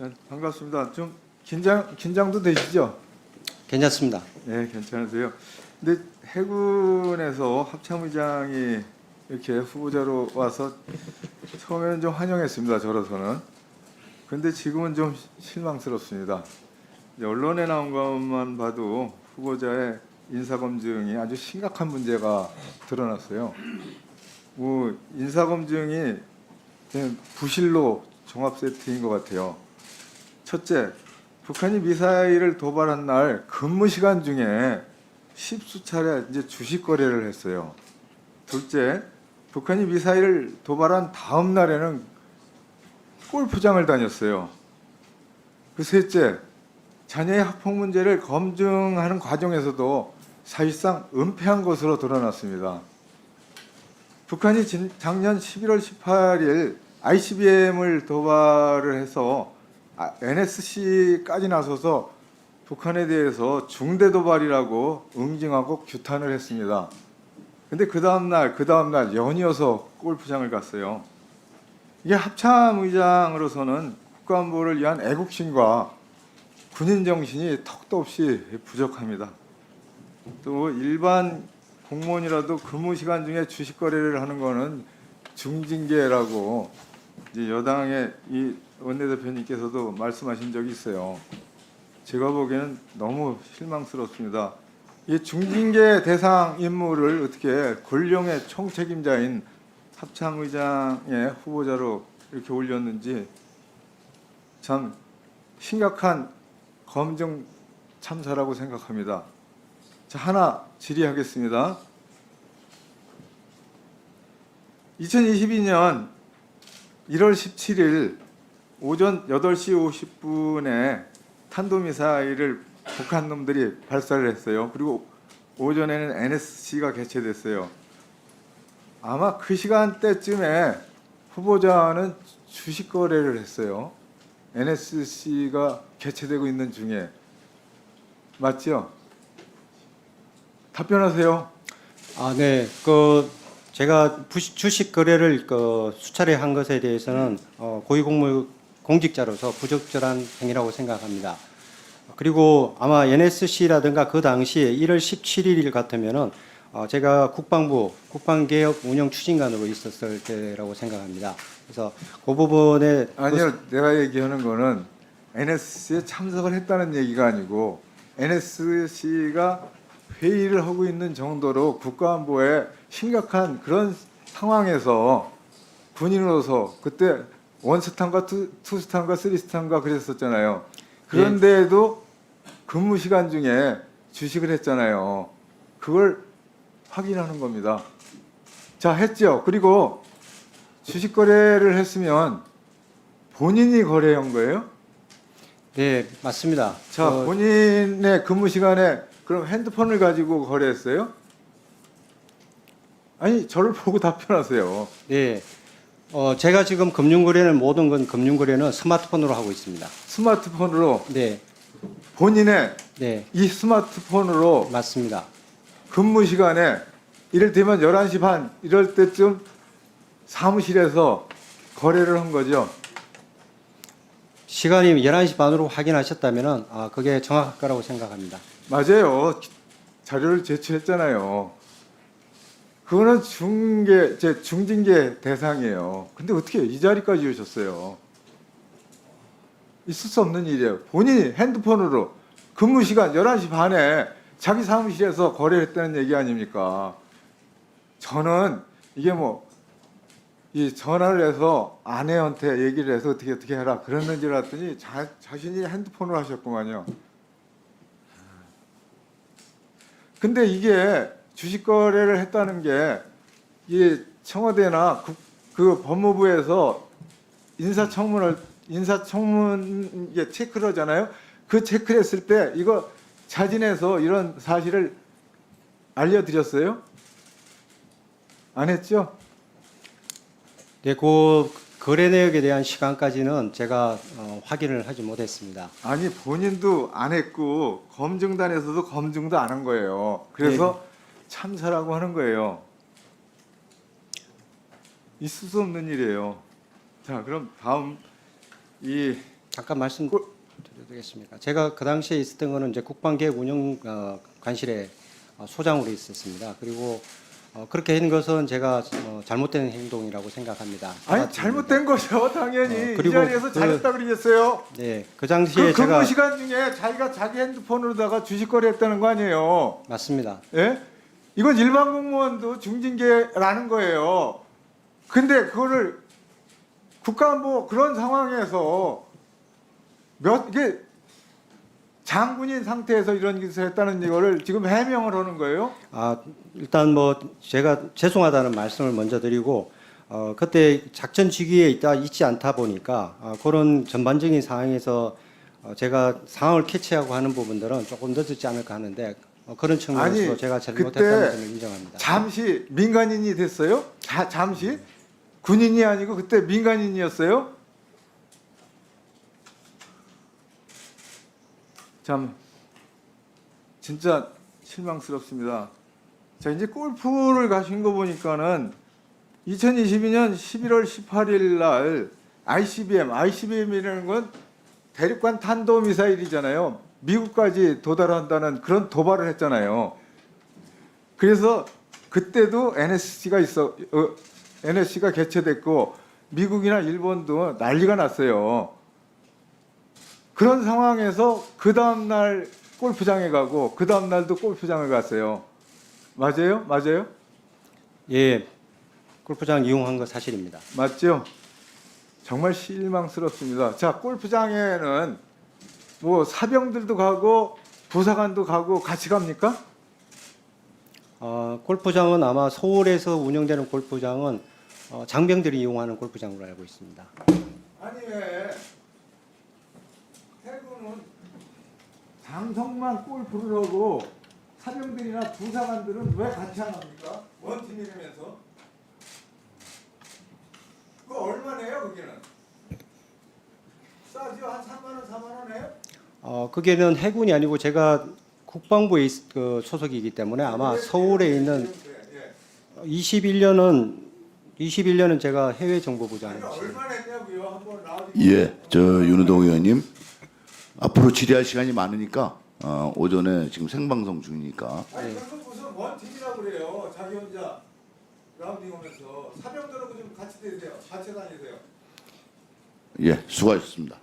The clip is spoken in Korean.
네, 반갑습니다. 좀 긴장 긴장도 되시죠? 괜찮습니다. 네, 괜찮으세요. 근데 해군에서 합참의장이 이렇게 후보자로 와서 처음에는 좀 환영했습니다. 저로서는. 근데 지금은 좀 실망스럽습니다. 언론에 나온 것만 봐도 후보자의 인사검증이 아주 심각한 문제가 드러났어요. 뭐 인사검증이 부실로 종합 세트인 것 같아요. 첫째, 북한이 미사일을 도발한 날 근무 시간 중에 십수 차례 이제 주식 거래를 했어요. 둘째, 북한이 미사일을 도발한 다음 날에는 골프장을 다녔어요. 그 셋째, 자녀의 학폭 문제를 검증하는 과정에서도 사실상 은폐한 것으로 드러났습니다. 북한이 진- 작년 11월 18일 ICBM을 도발을 해서 아, NSC까지 나서서 북한에 대해서 중대 도발이라고 응징하고 규탄을 했습니다. 근데 그 다음 날, 그 다음 날 연이어서 골프장을 갔어요. 이게 합참 의장으로서는 국가안보를 위한 애국심과 군인 정신이 턱도 없이 부족합니다. 또 일반 공무원이라도 근무 시간 중에 주식 거래를 하는 거는 중징계라고 이제 여당의 이 원내대표님께서도 말씀하신 적이 있어요. 제가 보기에는 너무 실망스럽습니다. 이 중징계 대상 인물을 어떻게 권령의 총책임자인 합참의장의 후보자로 이렇게 올렸는지 참 심각한 검증 참사라고 생각합니다. 자, 하나 질의하겠습니다. 2022년 1월 17일 오전 8시 50분에 탄도미사일을 북한 놈들이 발사를 했어요. 그리고 오전에는 NSC가 개최됐어요. 아마 그 시간대쯤에 후보자는 주식 거래를 했어요. NSC가 개최되고 있는 중에 맞죠? 답변하세요. 아, 네. 그 제가 주식 거래를 그 수차례 한 것에 대해서는 어, 고위공무 공직자로서 부적절한 행위라고 생각합니다. 그리고 아마 NSC라든가 그 당시에 1월 17일 같으면은 어, 제가 국방부 국방개혁 운영 추진관으로 있었을 때라고 생각합니다. 그래서 그 부분에 아니요, 내가 얘기하는 거는 NSC에 참석을 했다는 얘기가 아니고 NSC가 회의를 하고 있는 정도로 국가안보에 심각한 그런 상황에서 군인으로서 그때 원스탄과 투, 투스탄과 쓰리스탄과 그랬었잖아요. 그런데도 근무 시간 중에 주식을 했잖아요. 그걸 확인하는 겁니다. 자, 했죠. 그리고 주식 거래를 했으면 본인이 거래한 거예요? 네 맞습니다. 자, 어, 본인의 근무 시간에 그럼 핸드폰을 가지고 거래했어요? 아니, 저를 보고 답변하세요. 네. 어, 제가 지금 금융거래는 모든 건 금융거래는 스마트폰으로 하고 있습니다. 스마트폰으로 네, 본인의 네, 이 스마트폰으로 맞습니다. 근무 시간에 이를테면 11시 반 이럴 때쯤 사무실에서 거래를 한 거죠. 시간이 11시 반으로 확인하셨다면은 아, 그게 정확할 거라고 생각합니다. 맞아요. 자료를 제출했잖아요. 그거는 중계, 제 중징계 대상이에요. 근데 어떻게 이 자리까지 오셨어요? 있을 수 없는 일이에요. 본인이 핸드폰으로 근무 시간 11시 반에 자기 사무실에서 거래를 했다는 얘기 아닙니까? 저는 이게 뭐, 이 전화를 해서 아내한테 얘기를 해서 어떻게 어떻게 해라 그랬는지 알았더니 자, 자신이 핸드폰으로 하셨구만요. 근데 이게 주식 거래를 했다는 게 이 청와대나 국, 그 법무부에서 인사청문을 인사청문 이게 체크를 하잖아요. 그 체크를 했을 때 이거 자진해서 이런 사실을 알려드렸어요? 안 했죠? 네, 그 거래 내역에 대한 시간까지는 제가 어, 확인을 하지 못했습니다. 아니 본인도 안 했고 검증단에서도 검증도 안 한 거예요. 그래서 참사라고 하는 거예요. 있을 수 없는 일이에요. 자, 그럼 다음 이 잠깐 말씀 드려도 되겠습니까? 제가 그 당시에 있었던 거는 이제 국방계획 운영 어, 관실에 어, 소장으로 있었습니다. 그리고 어, 그렇게 한 것은 제가 어, 잘못된 행동이라고 생각합니다. 아니 잘못된 거죠 당연히 어, 이 그리고 자리에서 그- 잘했다 그러겠어요. 네, 그그 당시에 근무 제가 시간 중에 자기가 자기 핸드폰으로다가 주식거리 했다는 거 아니에요. 맞습니다. 예? 이건 일반 공무원도 중징계라는 거예요. 근데 그거를 국가안보 그런 상황에서 몇 이게 장군인 상태에서 이런 짓을 했다는 이거를 지금 해명을 하는 거예요. 아, 일단 뭐 제가 죄송하다는 말씀을 먼저 드리고 어, 그때 작전 지휘에 있다 있지 않다 보니까 아, 그런 전반적인 상황에서 어, 제가 상황을 캐치하고 하는 부분들은 조금 늦었지 않을까 하는데 어, 그런 측면에서 아니, 제가 잘못했다는 점을 인정합니다. 잠시 민간인이 됐어요? 자, 잠시 군인이 아니고 그때 민간인이었어요? 참 진짜 실망스럽습니다. 자 이제 골프를 가신 거 보니까는 2022년 11월 18일 날 ICBM, ICBM이라는 건 대륙간 탄도 미사일이잖아요. 미국까지 도달한다는 그런 도발을 했잖아요. 그래서 그때도 NSC가 있어 어, NSC가 개최됐고 미국이나 일본 도 난리가 났어요. 그런 상황에서 그 다음 날 골프장에 가고 그 다음 날도 골프장을 갔어요. 맞아요? 맞아요? 예, 골프장 이용한 거 사실입니다. 맞죠? 정말 실망스럽습니다. 자, 골프장에는 뭐 사병들도 가고 부사관도 가고 같이 갑니까? 어, 골프장은 아마 서울에서 운영되는 골프장은 어, 장병들이 이용하는 골프장으로 알고 있습니다. 아니 왜 해군은 장성만 골프를 하고 사병들이나 부사관들은 왜 같이 안 합니까? 원 팀이라면서 그 얼마네요 거기는? 싸죠 한 3만 원 4만 원에? 어, 그게는 해군이 아니고 제가 국방부에 있- 그 소속이기 때문에 아마 서울에 있는 예. 21년은 21년은 제가 해외? 한번 나와주세요. 예, 저 윤호동 의원님 앞으로 질의할 시간이 많으니까 어, 오전에 지금 생방송 중이니까 아니 그거 무슨 원 팀이라고 그래요? 자기 혼자 라운딩 오면서 사병들하고 좀 같이 되세요. 같이 다니세요. 예, 수고하셨습니다.